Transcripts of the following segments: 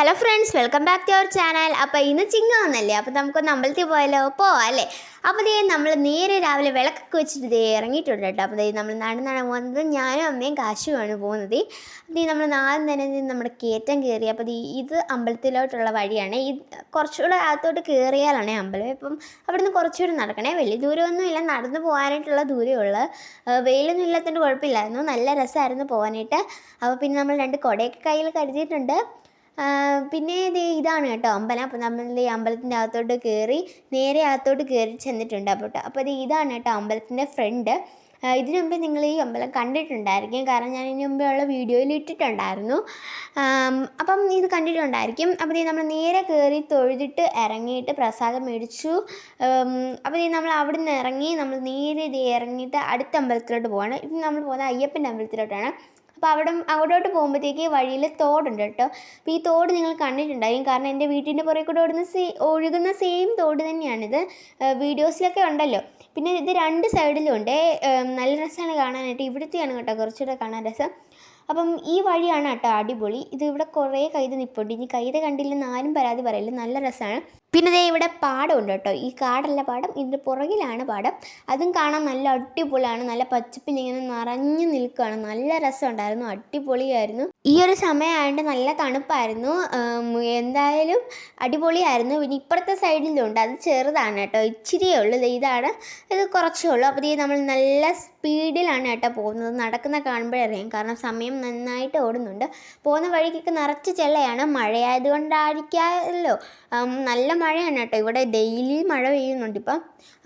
Hello friends welcome back to our channel. അപ്പോൾ ഇന്ന് ചിങ്ങമെന്നല്ലേ അപ്പോൾ നമുക്ക് അമ്പലത്തിൽ പോയാലോ? പോവാം അല്ലേ? അപ്പോൾ ദേ നമ്മൾ നേരെ രാവിലെ വിളക്കൊക്കെ വെച്ചിട്ട് ദേ ഇറങ്ങിയിട്ടുണ്ട് കേട്ടോ. അപ്പോൾ ദേ നമ്മൾ നടന്നാണ് പോകുന്നത് ഞാനും അമ്മയും കാശുമാണ് പോകുന്നത്. ദേ നമ്മൾ നാളെ തന്നെ നമ്മുടെ കയറ്റം കയറി. അപ്പോൾ ദേ ഇത് അമ്പലത്തിലോട്ടുള്ള വഴിയാണ്. ഈ കുറച്ചുകൂടെ അകത്തോട്ട് കയറിയാലാണ് അമ്പലം. ഇപ്പം അവിടുന്ന് കുറച്ചുകൂടെ നടക്കണേ. വലിയ ദൂരമൊന്നും ഇല്ല. നടന്ന് പോകാനായിട്ടുള്ള ദൂരമുള്ളൂ വെയിലൊന്നും ഇല്ലാത്തതുകൊണ്ട് കുഴപ്പമില്ലായിരുന്നു. നല്ല രസമായിരുന്നു പോകാനായിട്ട്. അപ്പോൾ പിന്നെ നമ്മൾ രണ്ട് കുടയൊക്കെ കയ്യിൽ കരുതിയിട്ടുണ്ട്. പിന്നെ ദേ ഇതാണ് കേട്ടോ അമ്പലം. അപ്പോൾ നമ്മൾ ഈ അമ്പലത്തിന്റെ അകത്തോട്ട് കയറി നേരെ അകത്തോട്ട് കയറി ചെന്നിട്ടുണ്ട് അപ്പോൾ അപ്പോൾ ഇത് ഇതാണ് കേട്ടോ അമ്പലത്തിന്റെ ഫ്രണ്ട് ഇതിനു മുമ്പ് നിങ്ങൾ ഈ അമ്പലം കണ്ടിട്ടുണ്ടായിരിക്കും. കാരണം ഞാൻ ഇതിനു മുമ്പേ ഉള്ള വീഡിയോയിൽ ഇട്ടിട്ടുണ്ടായിരുന്നു. അപ്പം ഇത് കണ്ടിട്ടുണ്ടായിരിക്കും. അപ്പോൾ ഇത് നമ്മൾ നേരെ കയറി തൊഴുതിട്ട് ഇറങ്ങിയിട്ട് പ്രസാദം മേടിച്ചു. അപ്പോൾ ഇത് നമ്മൾ അവിടെ നിന്ന് ഇറങ്ങി നമ്മൾ നേരെ ഇത് ഇറങ്ങിയിട്ട് അടുത്ത അമ്പലത്തിലോട്ട് പോവാണ്. ഇത് നമ്മൾ പോകുന്നത് അയ്യപ്പന്റെ അമ്പലത്തിലോട്ടാണ്. അപ്പോൾ അവിടെ അവിടോട്ട് പോകുമ്പോഴത്തേക്ക് വഴിയിൽ തോടുണ്ട് കേട്ടോ. അപ്പോൾ ഈ തോട് നിങ്ങൾ കണ്ടിട്ടുണ്ടായിരിക്കും കാരണം എന്റെ വീട്ടിന്റെ പുറകെ കൂടെ ഓടുന്ന സേ ഒഴുകുന്ന സെയിം തോട് തന്നെയാണിത്. വീഡിയോസിലൊക്കെ ഉണ്ടല്ലോ. പിന്നെ ഇത് രണ്ട് സൈഡിലും ഉണ്ട്. നല്ല രസമാണ് കാണാനായിട്ട്. ഇവിടുത്തെയാണ് കേട്ടോ കുറച്ചുകൂടെ കാണാൻ രസം. അപ്പം ഈ വഴിയാണ് കേട്ടോ അടിപൊളി. ഇത് ഇവിടെ കുറേ കൈത നിൽപ്പുണ്ട് ഇനി കൈത കണ്ടില്ലെന്ന് ആരും പരാതി പറയില്ല. നല്ല രസമാണ്. പിന്നെ ദേ ഇവിടെ പാടമുണ്ട് കേട്ടോ. ഈ കാടല്ല പാടം. ഇതിന്റെ പുറകിലാണ് പാടം. അതും കാണാൻ നല്ല അടിപൊളിയാണ്. നല്ല പച്ചപ്പിൽ ഇങ്ങനെ നിറഞ്ഞു നിൽക്കുകയാണ് നല്ല രസമുണ്ടായിരുന്നു. അടിപൊളിയായിരുന്നു. ഈ ഒരു സമയമായതുകൊണ്ട് നല്ല തണുപ്പായിരുന്നു. എന്തായാലും അടിപൊളിയായിരുന്നു. പിന്നെ ഇപ്പുറത്തെ സൈഡിലുണ്ട് അത് ചെറുതാണ് കേട്ടോ. ഇച്ചിരിയേ ഉള്ളൂ. ഇതാണ്. ഇത് കുറച്ചേ ഉള്ളൂ. അപ്പോൾ ഇത് നമ്മൾ നല്ല സ്പീഡിലാണ് കേട്ടോ പോകുന്നത്. നടക്കുന്ന കാണുമ്പോഴറിയാം. കാരണം സമയം നന്നായിട്ട് ഓടുന്നുണ്ട്. പോകുന്ന വഴിക്കൊക്കെ നിറച്ച് ചെള്ളയാണ്. മഴയായതുകൊണ്ടായിരിക്കാമല്ലോ. നല്ല മഴയാണ് കേട്ടോ. ഇവിടെ ഡെയിലി മഴ പെയ്യുന്നുണ്ട് ഇപ്പം.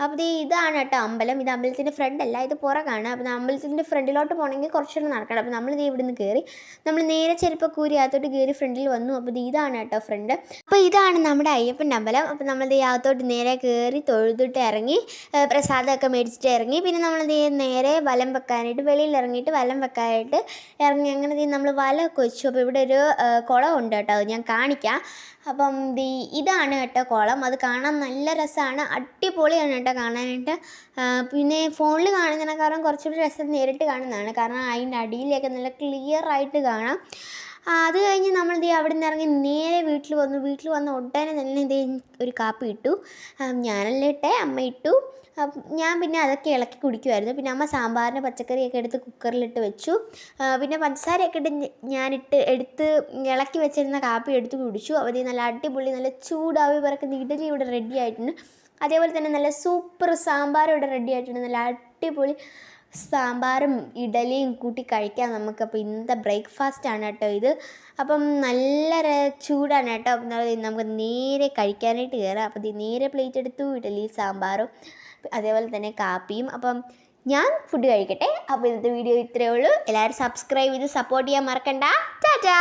അപ്പോൾ ഇതാണ് കേട്ടോ അമ്പലം. ഇത് അമ്പലത്തിന്റെ ഫ്രണ്ട് അല്ല ഇത് പുറകാണ്. അപ്പോൾ അമ്പലത്തിന്റെ ഫ്രണ്ടിലോട്ട് പോകണമെങ്കിൽ കുറച്ചുകൂടെ നടക്കണം. അപ്പോൾ നമ്മൾ ഇത് ഇവിടുന്ന് കയറി നമ്മൾ നേരെ ചെരുപ്പക്കൂരി അകത്തോട്ട് കയറി ഫ്രണ്ടിൽ വന്നു. അപ്പോൾ ഇത് ഇതാണ് കേട്ടോ ഫ്രണ്ട് അപ്പോൾ ഇതാണ് നമ്മുടെ അയ്യപ്പന്റെ അമ്പലം. അപ്പോൾ നമ്മൾ ഈ അകത്തോട്ട് നേരെ കയറി തൊഴുതിട്ട് ഇറങ്ങി പ്രസാദമൊക്കെ മേടിച്ചിട്ട് ഇറങ്ങി. പിന്നെ നമ്മൾ ഇത് നേരെ വലം വെക്കാനായിട്ട് വെളിയിൽ ഇറങ്ങിയിട്ട് വലം വെക്കാനായിട്ട് ഇറങ്ങി. അങ്ങനെ നമ്മൾ വലമൊക്കെ വെച്ചു അപ്പോൾ ഇവിടെ ഒരു കുളം കുളമുണ്ട് കേട്ടോ. ഞാൻ കാണിക്കാം. അപ്പം ദി ഇതാണ് കേട്ടോ കോളം. അത് കാണാൻ നല്ല രസമാണ്. അടിപൊളിയാണ് കേട്ടോ കാണാനായിട്ട്. പിന്നെ ഫോണിൽ കാണുന്നതിനേക്കാളും കുറച്ചുകൂടി രസം നേരിട്ട് കാണുന്നതാണ്. കാരണം അതിന്റെ അടിയിലൊക്കെ നല്ല ക്ലിയർ ആയിട്ട് കാണാം. അത് കഴിഞ്ഞ് നമ്മൾ ദേ അവിടെ നിന്ന് ഇറങ്ങി നേരെ വീട്ടിൽ വന്നു. വീട്ടിൽ വന്ന ഉടനെ തന്നെ ദേ ഒരു കാപ്പി ഇട്ടു. ഞാനല്ലേ ഇട്ടേ അമ്മ ഇട്ടു. ഞാൻ പിന്നെ അതൊക്കെ ഇളക്കി കുടിക്കുമായിരുന്നു പിന്നെ അമ്മ സാമ്പാറിന് പച്ചക്കറിയൊക്കെ എടുത്ത് കുക്കറിലിട്ട് വെച്ചു. പിന്നെ പഞ്ചസാരയൊക്കെ ഇട്ട് ഞാനിട്ട് എടുത്ത് ഇളക്കി വെച്ചിരുന്ന കാപ്പി എടുത്ത് കുടിച്ചു. അവർ നല്ല അടിപൊളി നല്ല ചൂടാവി പറക്കുന്ന ഇഡലി ഇവിടെ റെഡി ആയിട്ടുണ്ട്. അതേപോലെ തന്നെ നല്ല സൂപ്പർ സാമ്പാർ ഇവിടെ റെഡി ആയിട്ടുണ്ട്. നല്ല അടിപൊളി സാമ്പാറും ഇഡലിയും കൂട്ടി കഴിക്കാം നമുക്ക്. അപ്പോൾ ഇന്നത്തെ ബ്രേക്ക്ഫാസ്റ്റ് ആണ് കേട്ടോ ഇത്. അപ്പം നല്ല ചൂടാണ് കേട്ടോ. അപ്പം നമുക്ക് നേരെ കഴിക്കാനായിട്ട് കയറാം. അപ്പോൾ നേരെ പ്ലേറ്റ് എടുത്തു. ഇഡലി സാമ്പാറും അതേപോലെ തന്നെ കാപ്പിയും. അപ്പം ഞാൻ ഫുഡ് കഴിക്കട്ടെ. അപ്പോൾ ഇന്നത്തെ വീഡിയോ ഇത്രയേ ഉള്ളൂ. എല്ലാവരും സബ്സ്ക്രൈബ് ചെയ്ത് സപ്പോർട്ട് ചെയ്യാൻ മറക്കണ്ട. ടാറ്റാ